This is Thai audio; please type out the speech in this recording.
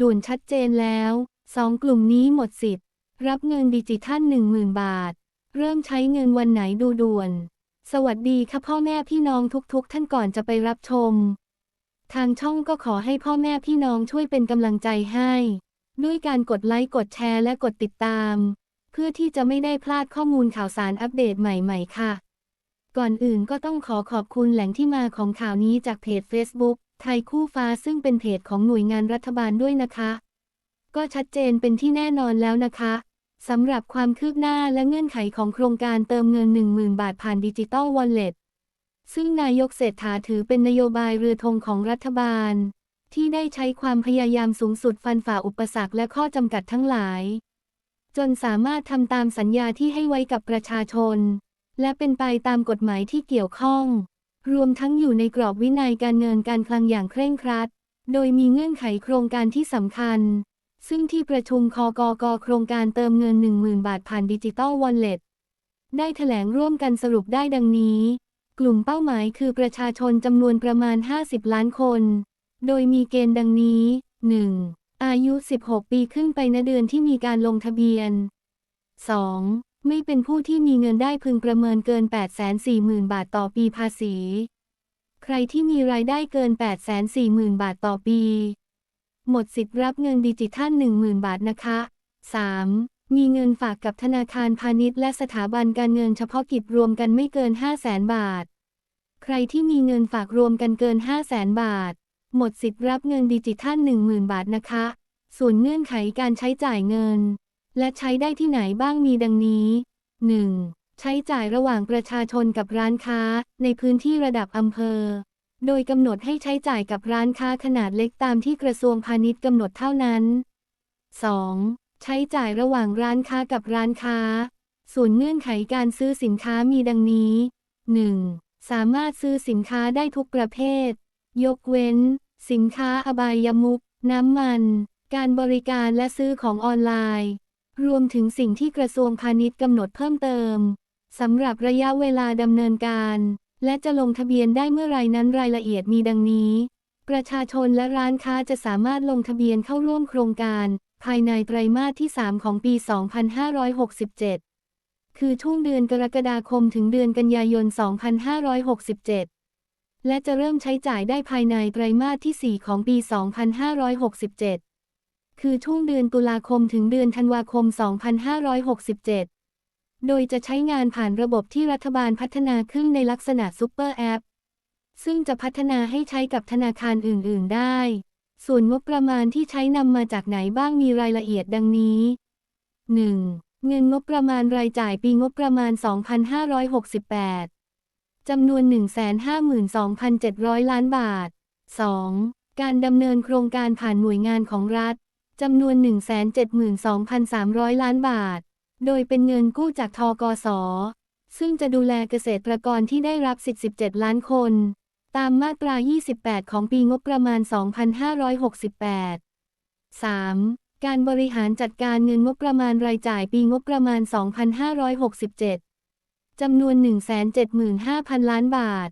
ด่วนชัดเจนแล้วสองกลุ่มนี้หมดสิทธิ์ รับเงินดิจิทัล10,000 บาท เริ่มใช้เงินวันไหนดูด่วน สวัสดีค่ะพ่อแม่พี่น้องทุกๆ ท่านก่อนจะไปรับชม ทางช่องก็ขอให้พ่อแม่พี่น้องช่วยเป็นกำลังใจให้ ด้วยการกดไลค์กดแชร์และกดติดตาม เพื่อที่จะไม่ได้พลาดข้อมูลข่าวสารอัปเดตใหม่ๆค่ะ ก่อนอื่นก็ต้องขอขอบคุณแหล่งที่มาของข่าวนี้จากเพจ Facebook ไทยคู่ฟ้าซึ่งเป็นเพจของหน่วยงานรัฐบาลด้วยนะคะ ก็ชัดเจนเป็นที่แน่นอนแล้วนะคะสำหรับความคืบหน้าและเงื่อนไขของโครงการเติมเงิน 10,000 บาทผ่านดิจิตอลวอลเล็ตซึ่งนายกเศรษฐาถือเป็นนโยบายเรือธงของรัฐบาล ที่ได้ใช้ความพยายามสูงสุดฟันฝ่าอุปสรรคและข้อจำกัดทั้งหลาย จนสามารถทำตามสัญญาที่ให้ไว้กับประชาชน และเป็นไปตามกฎหมายที่เกี่ยวข้อง รวมทั้งอยู่ในกรอบวินัยการเงินการคลังอย่างเคร่งครัด โดยมีเงื่อนไขโครงการที่สำคัญ ซึ่งที่ประชุมคอกกโครงการเติมเงิน 10,000 บาทผ่านดิจิตอลวอลเล็ตได้แถลงร่วมกันสรุปได้ดังนี้ กลุ่มเป้าหมายคือประชาชนจำนวนประมาณ 50 ล้านคน โดยมีเกณฑ์ดังนี้ 1. อายุ 16 ปีขึ้นไปณเดือนที่มีการลงทะเบียน 2. ไม่เป็นผู้ที่มีเงินได้พึงประเมินเกิน 840,000 บาทต่อปีภาษี ใครที่มีรายได้เกิน 840,000 บาทต่อปี หมดสิทธิ์รับเงินดิจิทัล 10,000 บาทนะคะ 3. มีเงินฝากกับธนาคารพาณิชย์และสถาบันการเงินเฉพาะกิจรวมกันไม่เกิน 500,000 บาท ใครที่มีเงินฝากรวมกันเกิน 500,000 บาท หมดสิทธิ์รับเงินดิจิทัล 10,000 บาทนะคะ ส่วนเงื่อนไขการใช้จ่ายเงิน และใช้ได้ที่ไหนบ้างมีดังนี้ 1. ใช้จ่ายระหว่างประชาชนกับร้านค้า ในพื้นที่ระดับอำเภอ โดยกำหนดให้ใช้จ่ายกับร้านค้าขนาดเล็กตามที่กระทรวงพาณิชย์กำหนดเท่านั้น 2. ใช้จ่ายระหว่างร้านค้ากับร้านค้า ส่วนเงื่อนไขการซื้อสินค้ามีดังนี้ 1. สามารถซื้อสินค้าได้ทุกประเภท ยกเว้น สินค้าอบายมุก น้ำมัน การบริการและซื้อของออนไลน์ รวมถึงสิ่งที่กระทรวงพาณิชย์กำหนดเพิ่มเติมสำหรับระยะเวลาดำเนินการ และจะลงทะเบียนได้เมื่อไรนั้นรายละเอียดมีดังนี้ ประชาชนและร้านค้าจะสามารถลงทะเบียนเข้าร่วมโครงการ ภายในไตรมาสที่ 3 ของปี 2567 คือช่วงเดือนกรกฎาคมถึงเดือนกันยายน 2567 และจะเริ่มใช้จ่ายได้ภายในไตรมาสที่ 4 ของปี 2567 คือช่วงเดือนตุลาคมถึงเดือนธันวาคม 2567 โดยจะใช้งานผ่านระบบที่รัฐบาลพัฒนาขึ้นในลักษณะซุปเปอร์แอป ซึ่งจะพัฒนาให้ใช้กับธนาคารอื่น ๆ ได้ ส่วนงบประมาณที่ใช้นำมาจากไหนบ้างมีรายละเอียดดังนี้ 1. เงินงบประมาณรายจ่ายปีงบประมาณ 2568 จำนวน 152,700 ล้านบาท 2. การดำเนินโครงการผ่านหน่วยงานของรัฐ จำนวน 172,300 ล้านบาท โดยเป็นเงินกู้จากทกส ซึ่งจะดูแลเกษตรกรที่ได้รับสิทธิ์17 ล้านคน ตามมาตรา 28 ของปีงบประมาณ 2568 3. การบริหารจัดการเงินงบประมาณรายจ่ายปีงบประมาณ 2567 จำนวน 175,000 ล้านบาท